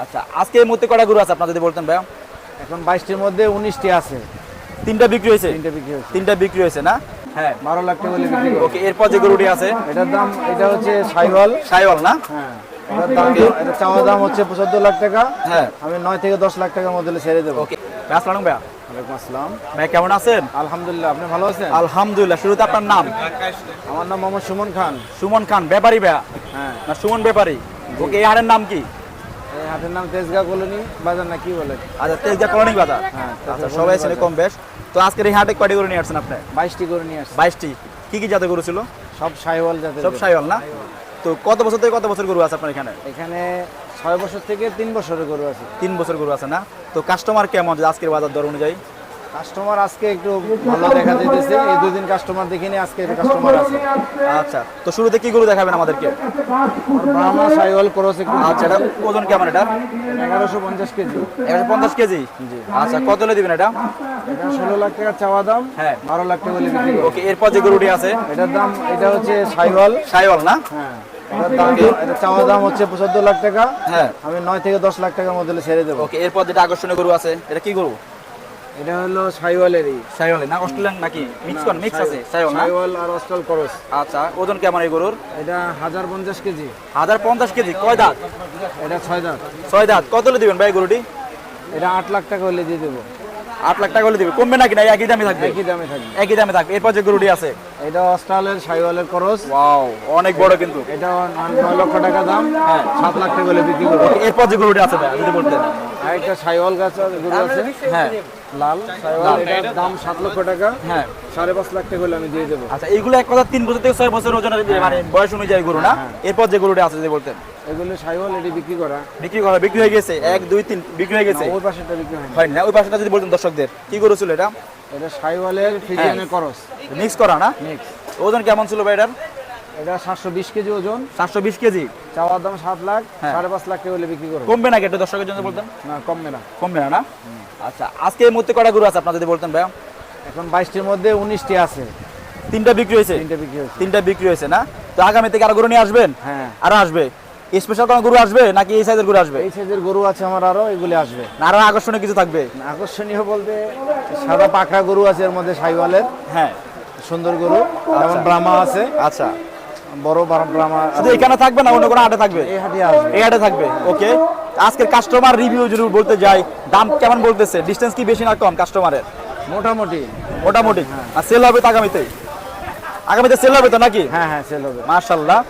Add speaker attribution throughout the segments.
Speaker 1: আচ্ছা আজকে এই মুহূর্তে কটা গরু আছে আপনার যদি বলতেন ভাইয়া?
Speaker 2: এখন বাইশটির মধ্যে উনিশটি আছে।
Speaker 1: তিনটা বিক্রি হয়েছে?
Speaker 2: তিনটে বিক্রি হয়েছে।
Speaker 1: তিনটা বিক্রি হয়েছে না? হ্যাঁ
Speaker 2: বারো লাখ টাকা বলে বিক্রি
Speaker 1: ওকে এরপর যে গরুটি আছে?
Speaker 2: এটার দাম এটা হচ্ছে সাইওয়াল।
Speaker 1: সাইওয়াল না?
Speaker 2: হ্যাঁ এটার দাম এটা চাওয়া দাম হচ্ছে পঁচাত্তর লাখ টাকা।
Speaker 1: হ্যাঁ।
Speaker 2: আমি নয় থেকে দশ লাখ টাকার মধ্যে ছেড়ে দেবো।
Speaker 1: ওকে ভাই আসসালাম ভাইয়া।
Speaker 2: ওয়ালাইকুম আসসালাম।
Speaker 1: ভাই কেমন আছেন?
Speaker 2: আলহামদুলিল্লাহ আপনি ভালো আছেন?
Speaker 1: আলহামদুলিল্লাহ শুরুতে আপনার নাম?
Speaker 2: আমার নাম মোহাম্মদ সুমন খান।
Speaker 1: সুমন খান ব্যাপারী ভাইয়া?
Speaker 2: হ্যাঁ।
Speaker 1: না সুমন ব্যাপারী? ওকে এই হাটের নাম কি?
Speaker 2: হাটের নাম তেজগাঁ কলোনি বাজার না কি বলে?
Speaker 1: আচ্ছা তেজগাঁ কলোনি বাজার।
Speaker 2: হ্যাঁ
Speaker 1: আচ্ছা সবাই ছিল কম বেশ। তো আজকের এই হাটে কয়টি গরু নিয়ে আসছেন আপনি?
Speaker 2: বাইশটি গরু নিয়ে আসছে।
Speaker 1: বাইশটি। কি কি জাতের গরু ছিল?
Speaker 2: সব সাইওয়াল জাতের
Speaker 1: সব সাইওয়াল না? তো কত বছর থেকে কত বছর গরু আছে আপনার এখানে?
Speaker 2: এখানে ছয় বছর থেকে তিন বছরের গরু আছে।
Speaker 1: তিন বছর গরু আছে না? তো কাস্টমার কেমন? আজকের বাজার দর অনুযায়ী?
Speaker 2: কাস্টমার আজকে একটু ভালো দেখা যাইতেছে এই দুদিন কাস্টমার দেখিনি আজকে কাস্টমার আছে।
Speaker 1: আচ্ছা তো শুরুতে কি গরু দেখাবেন আমাদেরকে?
Speaker 2: ব্রাহ্মা সাইওয়াল ক্রস একটু
Speaker 1: আচ্ছা এটা ওজন কেমন এটা?
Speaker 2: এগারোশো পঞ্চাশ কেজি।
Speaker 1: একশো পঞ্চাশ কেজি? আচ্ছা কত হলে দিবেন এটা?
Speaker 2: এটা ষোলো লাখ টাকা চাওয়া দাম
Speaker 1: হ্যাঁ।
Speaker 2: বারো লাখ টাকা বলে বিক্রি
Speaker 1: ওকে এরপর যে গরুটি আছে?
Speaker 2: এটার দাম এটা হচ্ছে সাইওয়াল।
Speaker 1: সাইওয়াল না?
Speaker 2: হ্যাঁ। এটা চাওয়া দাম হচ্ছে পঁচাত্তর লাখ টাকা।
Speaker 1: হ্যাঁ।
Speaker 2: আমি নয় থেকে দশ লাখ টাকার মধ্যে ছেড়ে দেবো।
Speaker 1: ওকে এরপর যেটা আকর্ষণীয় গরু আছে এটা কি গরু?
Speaker 2: এটা হলো সাইওয়ালেরই।
Speaker 1: সাইওয়াল না অস্ট্রেলিয়ান নাকি? মিক্স করেন মিক্স আছে সাইওয়াল
Speaker 2: সাইওয়াল আর অস্ট্রাল ক্রস।
Speaker 1: আচ্ছা ওজন কেমন এই গরুর?
Speaker 2: এটা হাজার পঞ্চাশ কেজি।
Speaker 1: হাজার পঞ্চাশ কেজি কয় দাঁত?
Speaker 2: এটা ছয় দাঁত।
Speaker 1: ছয় দাঁত কত হলে দিবেন ভাই গরুটি?
Speaker 2: এটা আট লাখ টাকা হলে দিয়ে দেবো।
Speaker 1: আট লাখ টাকা হলে দিবে কমবে নাকি? না একই দামে থাকবে?
Speaker 2: একই দামে থাকবে।
Speaker 1: একই দামে থাকবে। এরপর যে গরুটি আছে?
Speaker 2: এটা অস্ট্রালের সাইওয়ালের ক্রস।
Speaker 1: ওয়াও অনেক বড় কিন্তু।
Speaker 2: এটা নয় লক্ষ টাকা দাম। হ্যাঁ। সাত লাখ টাকা হলে বিক্রি করব।
Speaker 1: এরপর যে গরুটি আছে ভাই যদি বলতেন।
Speaker 2: আর একটা সাইওয়াল গাছ আছে, গরু আছে।
Speaker 1: হ্যাঁ
Speaker 2: লাল সাইওয়াল। এটার দাম সাত লক্ষ টাকা।
Speaker 1: হ্যাঁ।
Speaker 2: সাড়ে পাঁচ লাখ টাকা হলে আমি দিয়ে দেবো।
Speaker 1: আচ্ছা এইগুলো এক কথা তিন বছর থেকে ছয় বছর ওজনের মানে বয়স অনুযায়ী গরু না? এরপর যে গরুটি আছে যদি বলতেন।
Speaker 2: এগুলো সাইওয়াল এটি বিক্রি করা।
Speaker 1: বিক্রি করা বিক্রি হয়ে গেছে। এক দুই তিন বিক্রি হয়ে গেছে।
Speaker 2: ওই পাশেটা বিক্রি হয়নি।
Speaker 1: হয় না ওই পাশেটা যদি বলতেন দর্শকদের কি গরু ছিল এটা?
Speaker 2: এটা সাইওয়ালের ফিজিয়ানের করস।
Speaker 1: মিক্স করা না?
Speaker 2: মিক্স।
Speaker 1: ওজন কেমন ছিল ভাই এটার?
Speaker 2: এটা সাতশো বিশ কেজি ওজন।
Speaker 1: সাতশো বিশ কেজি।
Speaker 2: চাওয়ার দাম সাত লাখ
Speaker 1: হ্যাঁ।
Speaker 2: সাড়ে পাঁচ লাখ হলে বিক্রি করব।
Speaker 1: কমবে নাকি এটা দর্শকের জন্য বলতেন?
Speaker 2: না কমবে না।
Speaker 1: কমবে না না? আচ্ছা আজকে এই মুহূর্তে কটা গরু আছে আপনার যদি বলতেন ভাই
Speaker 2: এখন বাইশটির মধ্যে উনিশটি আছে।
Speaker 1: তিনটা বিক্রি হয়েছে?
Speaker 2: তিনটে বিক্রি হয়েছে।
Speaker 1: তিনটা বিক্রি হয়েছে না? তো আগামী থেকে আরও গরু নিয়ে আসবেন?
Speaker 2: হ্যাঁ।
Speaker 1: আরও আসবে? স্পেশাল কোনো গরু আসবে নাকি এই সাইজের গরু আসবে?
Speaker 2: এই সাইজের গরু আছে আমার আরও এগুলি আসবে।
Speaker 1: না আরও আকর্ষণীয় কিছু থাকবে?
Speaker 2: আকর্ষণীয় বলতে সাদা পাখা গরু আছে এর মধ্যে সাইওয়ালের।
Speaker 1: হ্যাঁ।
Speaker 2: সুন্দর গরু যেমন ব্রাহ্মা আছে।
Speaker 1: আচ্ছা।
Speaker 2: বড় ব্রা- ব্রাহ্মা
Speaker 1: শুধু এখানে থাকবে না? অন্য কোনো হাটে থাকবে?
Speaker 2: এই হাটে আসবে।
Speaker 1: এই হাটে থাকবে? ওকে। আজকের কাস্টমার রিভিউ যদি বলতে যাই দাম কেমন বলতেছে? ডিস্টেন্স কি বেশি না কম কাস্টমারের
Speaker 2: মোটামুটি।
Speaker 1: মোটামুটি। আর সেল হবে তো আগামীতে? আগামীতে সেল হবে তো নাকি?
Speaker 2: হ্যাঁ হ্যাঁ সেল হবে।
Speaker 1: মার্শাল্লাহ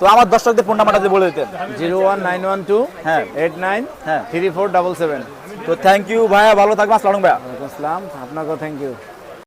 Speaker 1: তো আমার দর্শকদের ফোন নাম্বারটা বলে দিতেন।
Speaker 2: Zero one nine one two
Speaker 1: হ্যাঁ।
Speaker 2: এইট নাইন
Speaker 1: হ্যাঁ।
Speaker 2: Three four double seven.
Speaker 1: তো থ্যাংক ইউ ভাইয়া ভালো থাকবে আসসালাম ভাইয়া।
Speaker 2: আসসালাম। আপনাকেও থ্যাংক ইউ